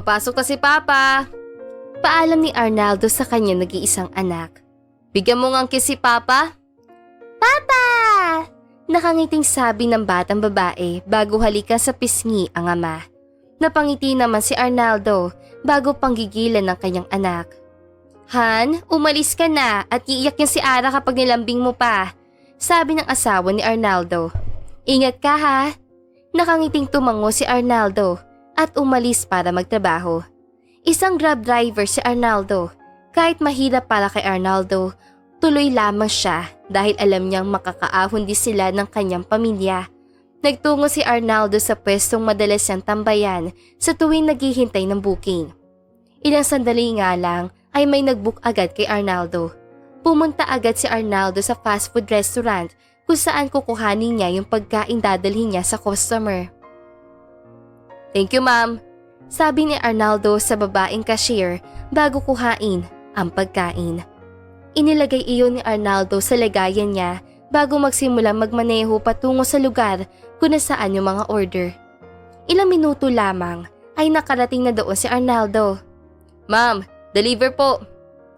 papasok na si Papa. Paalam ni Arnaldo sa kanyang nag-iisang anak. Bigyan mo nga ang kiss si Papa. Papa! Nakangiting sabi ng batang babae bago halika sa pisngi ang ama. Napangiti naman si Arnaldo bago panggigilan ng kanyang anak. Han, umalis ka na at iiyak yung si Ara kapag nilambing mo pa. Sabi ng asawa ni Arnaldo. Ingat ka ha. Nakangiting tumango si Arnaldo at umalis para magtrabaho. Isang grab driver si Arnaldo. Kahit mahirap para kay Arnaldo, tuloy lamang siya dahil alam niyang makakaahon din sila ng kanyang pamilya. Nagtungo si Arnaldo sa pwestong madalas siyang tambayan sa tuwing naghihintay ng booking. Ilang sandali nga lang ay may nagbook agad kay Arnaldo. Pumunta agad si Arnaldo sa fast food restaurant kung saan kukuhanin niya yung pagkain dadalhin niya sa customer. Thank you ma'am, sabi ni Arnaldo sa babaeng cashier bago kuhain ang pagkain. Inilagay iyon ni Arnaldo sa lagayan niya bago magsimula magmaneho patungo sa lugar kung nasaan yung mga order. Ilang minuto lamang ay nakarating na doon si Arnaldo. Ma'am, deliver po.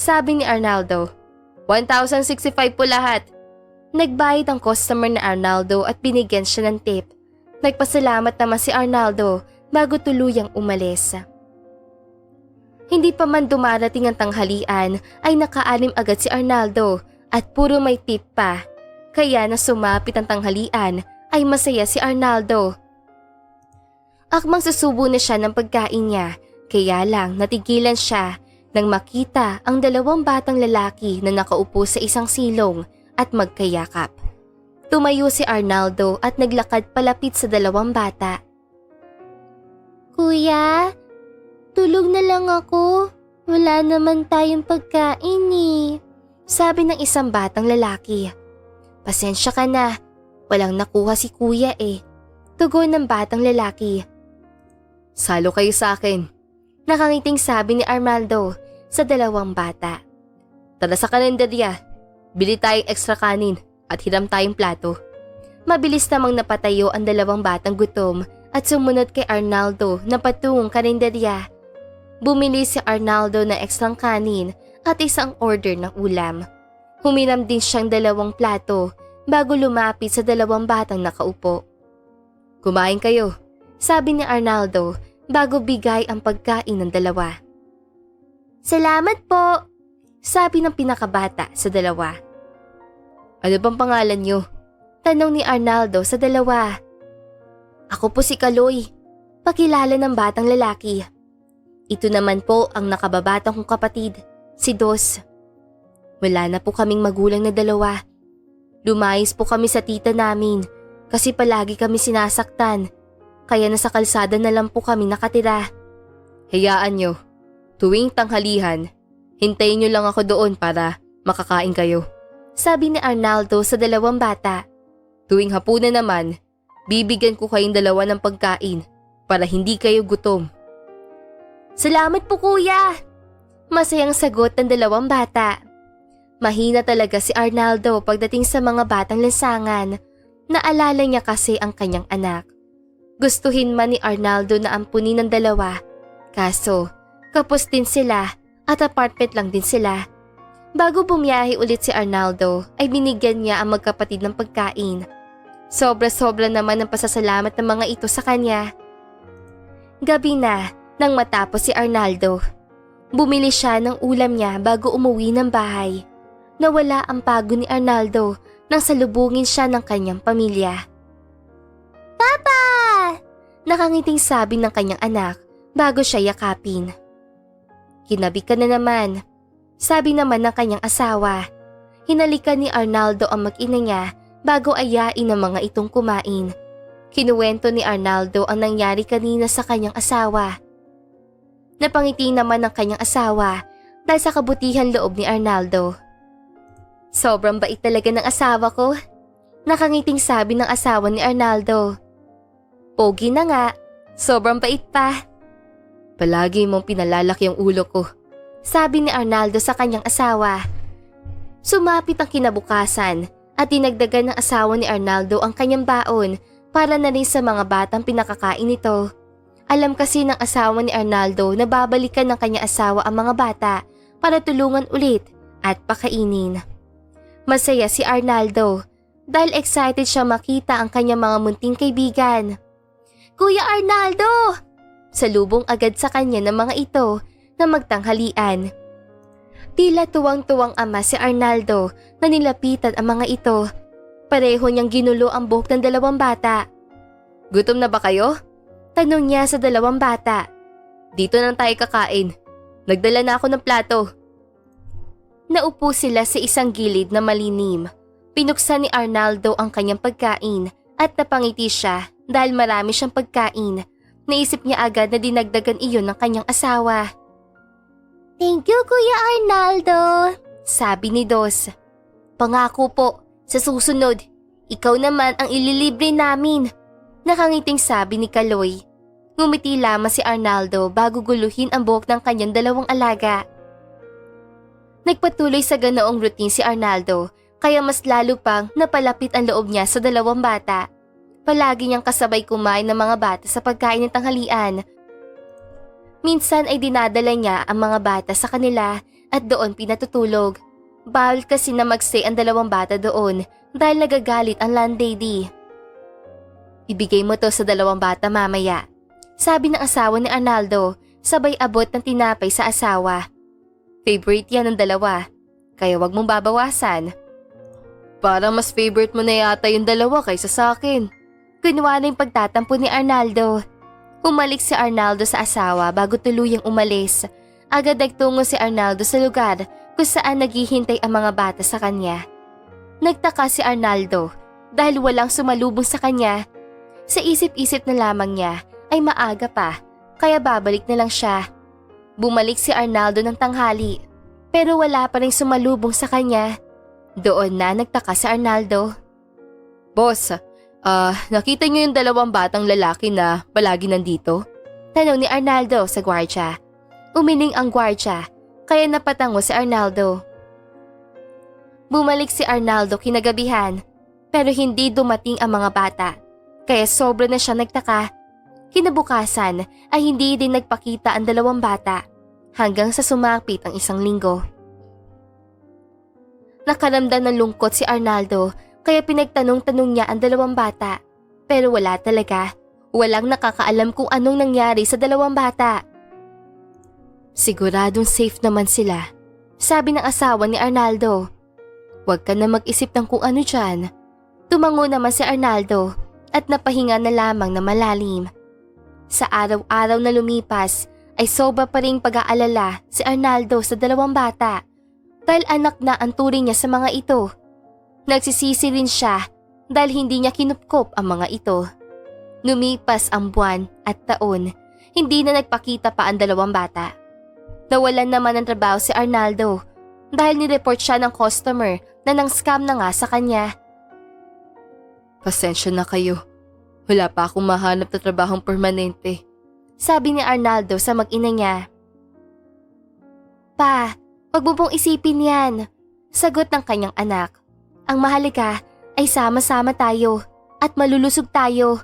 Sabi ni Arnaldo. 1,065 po lahat. Nagbayad ang customer na Arnaldo at binigyan siya ng tip. Nagpasalamat naman si Arnaldo bago tuluyang umalis. Hindi pa man dumarating ang tanghalian ay nakaalim agad si Arnaldo at puro may tip pa. Kaya na sumapit ang tanghalian ay masaya si Arnaldo. Akmang susubo na siya ng pagkain niya kaya lang natigilan siya nang makita ang dalawang batang lalaki na nakaupo sa isang silong at magkayakap. Tumayo si Arnaldo at naglakad palapit sa dalawang bata. Kuya, tulog na lang ako. Wala naman tayong pagkain eh. Sabi ng isang batang lalaki. Pasensya ka na, walang nakuha si kuya eh. Tugon ng batang lalaki. Salo kayo sa akin. Nakangiting sabi ni Armaldo sa dalawang bata. Tara sa kalendarya, bili tayong extra kanin at hiram tayong plato. Mabilis namang napatayo ang dalawang batang gutom at sumunod kay Arnaldo na patungong karinderya. Bumili si Arnaldo ng ekstrang kanin at isang order ng ulam. Humiram din siyang dalawang plato bago lumapit sa dalawang batang nakaupo. Kumain kayo, sabi ni Arnaldo bago bigay ang pagkain ng dalawa. Salamat po, sabi ng pinakabata sa dalawa. Ano bang pangalan niyo? Tanong ni Arnaldo sa dalawa. Ako po si Kaloy, pakilala ng batang lalaki. Ito naman po ang nakababatang kong kapatid, si Dos. Wala na po kaming magulang na dalawa. Lumayas po kami sa tita namin kasi palagi kami sinasaktan. Kaya nasa kalsada na lang po kami nakatira. Hayaan nyo, tuwing tanghalihan, hintayin nyo lang ako doon para makakain kayo. Sabi ni Arnaldo sa dalawang bata. Tuwing hapunan naman, bibigyan ko kayong dalawa ng pagkain para hindi kayo gutom. Salamat po kuya! Masayang sagot ng dalawang bata. Mahina talaga si Arnaldo pagdating sa mga batang lansangan. Naalala niya kasi ang kanyang anak. Gustuhin man ni Arnaldo na ampunin ng dalawa. Kaso, kapos din sila at apartment lang din sila. Bago bumiyahe ulit si Arnaldo ay binigyan niya ang magkapatid ng pagkain. Sobra-sobra naman ang pasasalamat ng mga ito sa kanya. Gabi na nang matapos si Arnaldo. Bumili siya ng ulam niya bago umuwi ng bahay. Nawala ang pago ni Arnaldo nang salubungin siya ng kanyang pamilya. Papa! Nakangiting sabi ng kanyang anak bago siya yakapin. Kinabi ka na naman. Sabi naman ng kanyang asawa. Hinalikan ni Arnaldo ang mag-ina niya bago ayain ng mga itong kumain. Kinuwento ni Arnaldo ang nangyari kanina sa kanyang asawa. Napangiti naman ng kanyang asawa dahil sa kabutihan loob ni Arnaldo. Sobrang bait talaga ng asawa ko. Nakangiting sabi ng asawa ni Arnaldo. Pogi na nga, sobrang bait pa. Palagi mong pinalalaki ang ulo ko. Sabi ni Arnaldo sa kanyang asawa. Sumapit ang kinabukasan at dinagdagan ng asawa ni Arnaldo ang kanyang baon para na rin sa mga batang pinakakain nito. Alam kasi ng asawa ni Arnaldo na babalikan ng kanya asawa ang mga bata para tulungan ulit at pakainin. Masaya si Arnaldo dahil excited siya makita ang kanyang mga munting kaibigan. Kuya Arnaldo! Salubong agad sa kanya ng mga ito na magtanghalian. Tila tuwang-tuwang ama si Arnaldo na nilapitan ang mga ito. Pareho niyang ginulo ang buhok ng dalawang bata. Gutom na ba kayo? Tanong niya sa dalawang bata. Dito na tayo kakain. Nagdala na ako ng plato. Naupo sila sa isang gilid na malinim. Pinuksan ni Arnaldo ang kanyang pagkain at napangiti siya dahil marami siyang pagkain. Naisip niya agad na dinagdagan iyon ng kanyang asawa. Thank you, Kuya Arnaldo, sabi ni Dos. Pangako po, sa susunod, ikaw naman ang ililibre namin. Nakangiting sabi ni Kaloy. Ngumiti lamang si Arnaldo bago guluhin ang buhok ng kanyang dalawang alaga. Nagpatuloy sa ganoong routine si Arnaldo kaya mas lalo pang napalapit ang loob niya sa dalawang bata. Palagi niyang kasabay kumain ng mga bata sa pagkain ng tanghalian. Minsan ay dinadala niya ang mga bata sa kanila at doon pinatutulog. Bawal kasi na mag-stay ang dalawang bata doon dahil nagagalit ang landlady. Ibigay mo to sa dalawang bata mamaya. Sabi ng asawa ni Arnaldo, sabay abot ng tinapay sa asawa. Favorite yan ng dalawa, kaya wag mong babawasan. Parang mas favorite mo na yata yung dalawa kaysa sa akin. Kunwa na yung pagtatampo ni Arnaldo. Umalik si Arnaldo sa asawa bago tuluyang umalis. Agad nagtungo si Arnaldo sa lugar kung saan naghihintay ang mga bata sa kanya. Nagtaka si Arnaldo dahil walang sumalubong sa kanya. Sa isip-isip na lamang niya ay maaga pa, kaya babalik na lang siya. Bumalik si Arnaldo ng tanghali, pero wala pa rin sumalubong sa kanya. Doon na nagtaka si Arnaldo. Boss, ah, nakita niyo yung dalawang batang lalaki na palagi nandito? Tanong ni Arnaldo sa gwardya. Umiling ang gwardya, kaya napatango si Arnaldo. Bumalik si Arnaldo kinagabihan, pero hindi dumating ang mga bata. Kaya sobra na siya nagtaka. Kinabukasan ay hindi din nagpakita ang dalawang bata hanggang sa sumapit ang isang linggo. Nakaramdam ng lungkot si Arnaldo kaya pinagtanong-tanong niya ang dalawang bata. Pero wala talaga. Walang nakakaalam kung anong nangyari sa dalawang bata. Siguradong safe naman sila. Sabi ng asawa ni Arnaldo. Huwag ka na mag-isip ng kung ano dyan. Tumango naman si Arnaldo at napahinga na lamang na malalim. Sa araw-araw na lumipas ay sobra pa ring pag-aalala si Arnaldo sa dalawang bata dahil anak na ang turing niya sa mga ito. Nagsisisi rin siya dahil hindi niya kinupkop ang mga ito. Lumipas ang buwan at taon, hindi na nagpakita pa ang dalawang bata. Nawalan naman ng trabaho si Arnaldo dahil nireport siya ng customer na nang scam na nga sa kanya. Pasensya na kayo. Wala pa akong mahanap na trabahong permanente. Sabi ni Arnaldo sa mag-ina niya. Pa, wag mo pong isipin yan. Sagot ng kanyang anak. Ang mahalaga ay sama-sama tayo at malulusog tayo.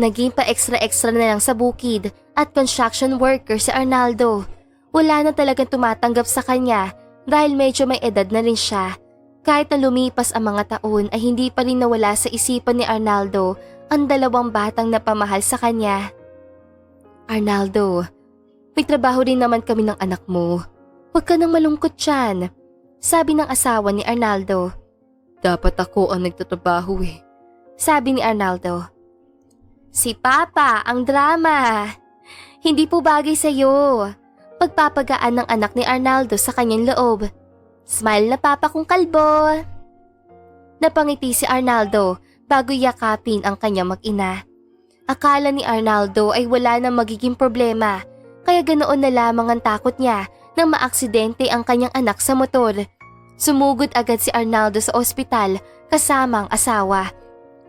Naging pa extra-extra na lang sa bukid at construction worker si Arnaldo. Wala na talagang tumatanggap sa kanya dahil medyo may edad na rin siya. Kahit na lumipas ang mga taon ay hindi pa rin nawala sa isipan ni Arnaldo ang dalawang batang napamahal sa kanya. Arnaldo, may trabaho rin naman kami ng anak mo. Huwag ka nang malungkot dyan. Sabi ng asawa ni Arnaldo. Dapat ako ang nagtatrabaho eh. Sabi ni Arnaldo. Si Papa, ang drama. Hindi po bagay sa'yo. Pagpapagaan ng anak ni Arnaldo sa kanyang loob. Smile na papa kong kalbo. Napangiti si Arnaldo bago yakapin ang kanyang mag-ina. Akala ni Arnaldo ay wala nang magiging problema, kaya ganoon na lamang ang takot niya nang maaksidente ang kanyang anak sa motor. Sumugod agad si Arnaldo sa ospital kasama ang asawa.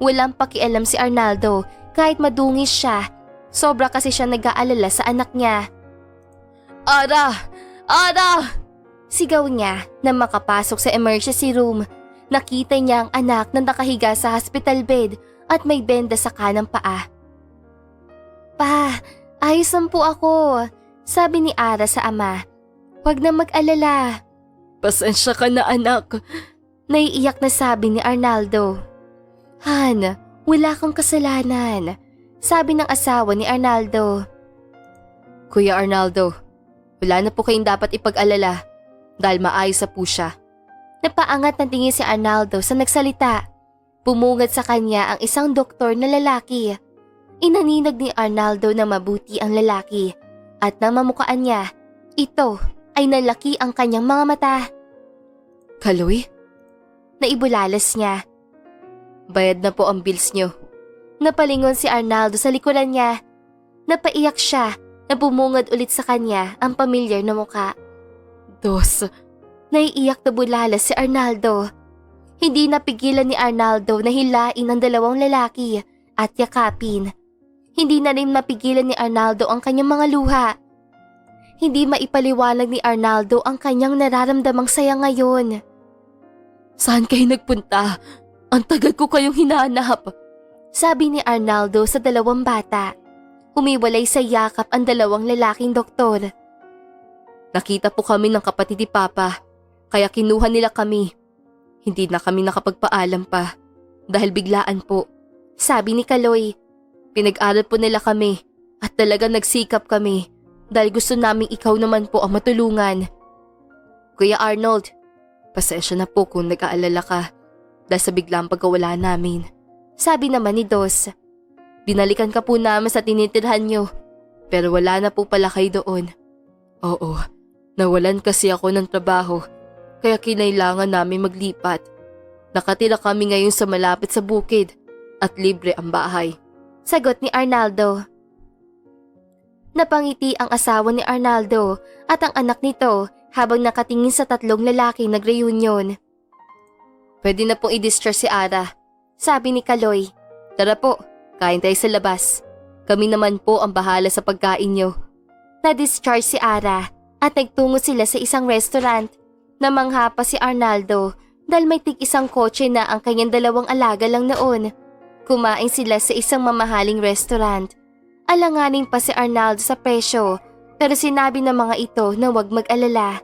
Walang pakialam si Arnaldo kahit madungis siya. Sobra kasi siya nag-aalala sa anak niya. Ada! Ada! Sigaw niya na makapasok sa emergency room. Nakita niya ang anak na nakahiga sa hospital bed at may benda sa kanang paa. Pa, ayos lang po ako. Sabi ni Ara sa ama. Huwag na mag-alala. Pasensya ka na anak. Naiiyak na sabi ni Arnaldo. Han, wala kang kasalanan. Sabi ng asawa ni Arnaldo. Kuya Arnaldo, wala na po kayong dapat ipag-alala dahil maayos na po siya. Napaangat na tingin si Arnaldo sa nagsalita. Pumungad sa kanya ang isang doktor na lalaki. Inaninag ni Arnaldo na mabuti ang lalaki at nang mamukaan niya, ito ay nalaki ang kanyang mga mata. Kaloy, Naibulalas niya. bayad na po ang bills niyo. Napalingon si Arnaldo sa likuran niya. Napaiyak siya na bumungad ulit sa kanya ang pamilyar na muka. Dos, Naiiyak na bulalas si Arnaldo. Hindi napigilan ni Arnaldo na hilain ang dalawang lalaki at yakapin. Hindi na rin mapigilan ni Arnaldo ang kanyang mga luha. Hindi maipaliwanag ni Arnaldo ang kanyang nararamdamang saya ngayon. saan kayo nagpunta? Ang tagal ko kayong hinahanap. Sabi ni Arnaldo sa dalawang bata. Humiwalay sa yakap ang dalawang lalaking doktor. Nakita po kami ng kapatid ni Papa, kaya kinuha nila kami. Hindi na kami nakapagpaalam pa dahil biglaan po. Sabi ni Kaloy. Pinag-aral po nila kami at talaga nagsikap kami dahil gusto naming ikaw naman po ang matulungan. Kuya Arnold, pasensya na po kung nag-aalala ka dahil sa biglang pagkawala namin. Sabi naman ni Dos. Binalikan ka po namin sa tinitirhan nyo pero wala na po pala kayo doon. Oo, nawalan kasi ako ng trabaho kaya kinailangan namin maglipat. Nakatira kami ngayon sa malapit sa bukid at libre ang bahay. Sagot ni Arnaldo. Napangiti ang asawa ni Arnaldo at ang anak nito habang nakatingin sa tatlong lalaking nag-reunion. Pwede na pong i-discharge si Ara. Sabi ni Kaloy. Tara po, kain tayo sa labas. Kami naman po ang bahala sa pagkain nyo. Na-discharge si Ara at nagtungo sila sa isang restaurant. Namangha pa si Arnaldo dahil may tig isang kotse na ang kanyang dalawang alaga lang noon. Kumain sila sa isang mamahaling restaurant. Alanganing pa si Arnaldo sa presyo pero sinabi ng mga ito na huwag mag-alala.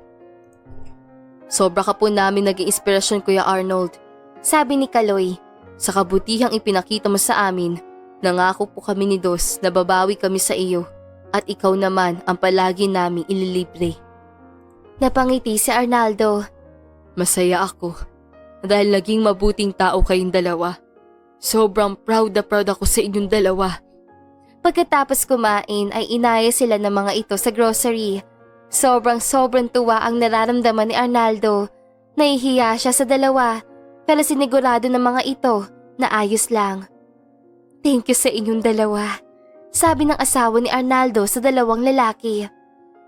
Sobra ka po namin naging inspirasyon Kuya Arnold. Sabi ni Kaloy. Sa kabutihang ipinakita mo sa amin, nangako po kami ni Dos na babawi kami sa iyo at ikaw naman ang palagi naming ililibre. Napangiti si Arnaldo. Masaya ako dahil naging mabuting tao kayong dalawa. Sobrang proud na proud ako sa inyong dalawa. Pagkatapos kumain ay inaya sila ng mga ito sa grocery. Sobrang sobrang tuwa ang nararamdaman ni Arnaldo. Nahihiya siya sa dalawa pero sinigurado ng mga ito na ayos lang. Thank you sa inyong dalawa. Sabi ng asawa ni Arnaldo sa dalawang lalaki.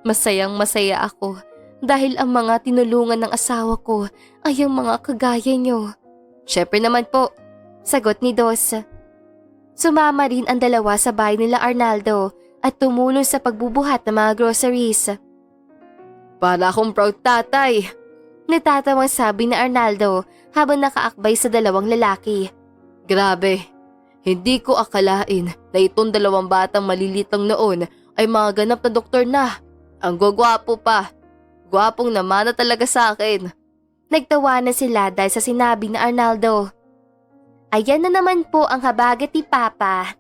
Masayang masaya ako dahil ang mga tinulungan ng asawa ko ay ang mga kagaya nyo. Syempre naman po, Sagot ni Dos. Sumama rin ang dalawa sa bahay nila Arnaldo at tumulong sa pagbubuhat ng mga groceries. para akong proud tatay. Natatawang sabi ni Arnaldo habang nakaakbay sa dalawang lalaki. Grabe, hindi ko akalain na itong dalawang batang malilitang noon ay mga ganap na doktor na. Ang gwagwapo pa. Gwapong naman na talaga sa akin. Nagtawa na sila dahil sa sinabi ni Arnaldo. Ayan na naman po ang habagat ni Papa.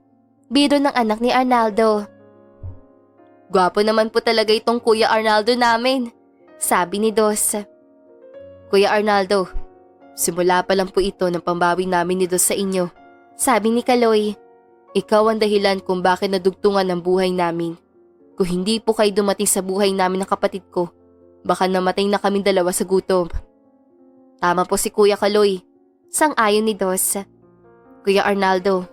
Biro ng anak ni Arnaldo. Gwapo naman po talaga itong Kuya Arnaldo namin. Sabi ni Dos. Kuya Arnaldo, simula pa lang po ito ng pambawi namin ni Dos sa inyo. Sabi ni Kaloy. Ikaw ang dahilan kung bakit nadugtungan ang buhay namin. Kung hindi po kayo dumating sa buhay namin ng kapatid ko, baka namatay na kaming dalawa sa gutom. Tama po si Kuya Kaloy. Sang-ayon ni Dos. Kuya Arnaldo,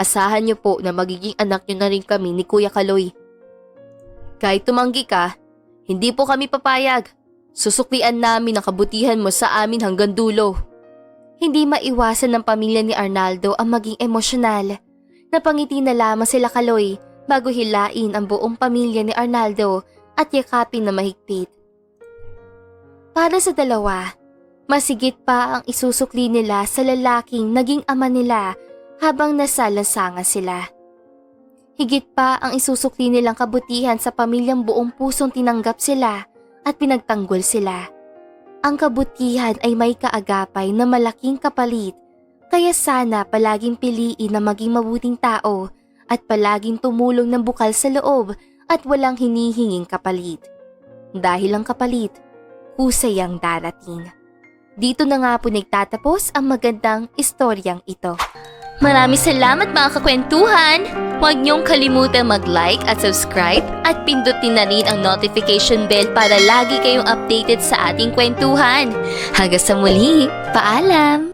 asahan niyo po na magiging anak niyo na rin kami ni Kuya Kaloy. Kahit tumanggi ka, hindi po kami papayag. Susuklian namin ang kabutihan mo sa amin hanggang dulo. Hindi maiwasan ng pamilya ni Arnaldo ang maging emosyonal. Napangiti na lamang sila Kaloy bago hilain ang buong pamilya ni Arnaldo at yakapin na mahigpit. Para sa dalawa, masigit pa ang isusukli nila sa lalaking naging ama nila habang nasa lansangan sila. Higit pa ang isusukli nilang kabutihan sa pamilyang buong pusong tinanggap sila at pinagtanggol sila. Ang kabutihan ay may kaagapay na malaking kapalit, kaya sana palaging piliin na maging mabuting tao at palaging tumulong ng bukal sa loob at walang hinihinging kapalit. Dahil ang kapalit, husay ang darating. Dito na nga po nagtatapos ang magandang istoryang ito. Maraming salamat mga kakwentuhan! Huwag niyong kalimutan mag-like at subscribe at pindutin na rin ang notification bell para lagi kayong updated sa ating kwentuhan. Hanggang sa muli, paalam!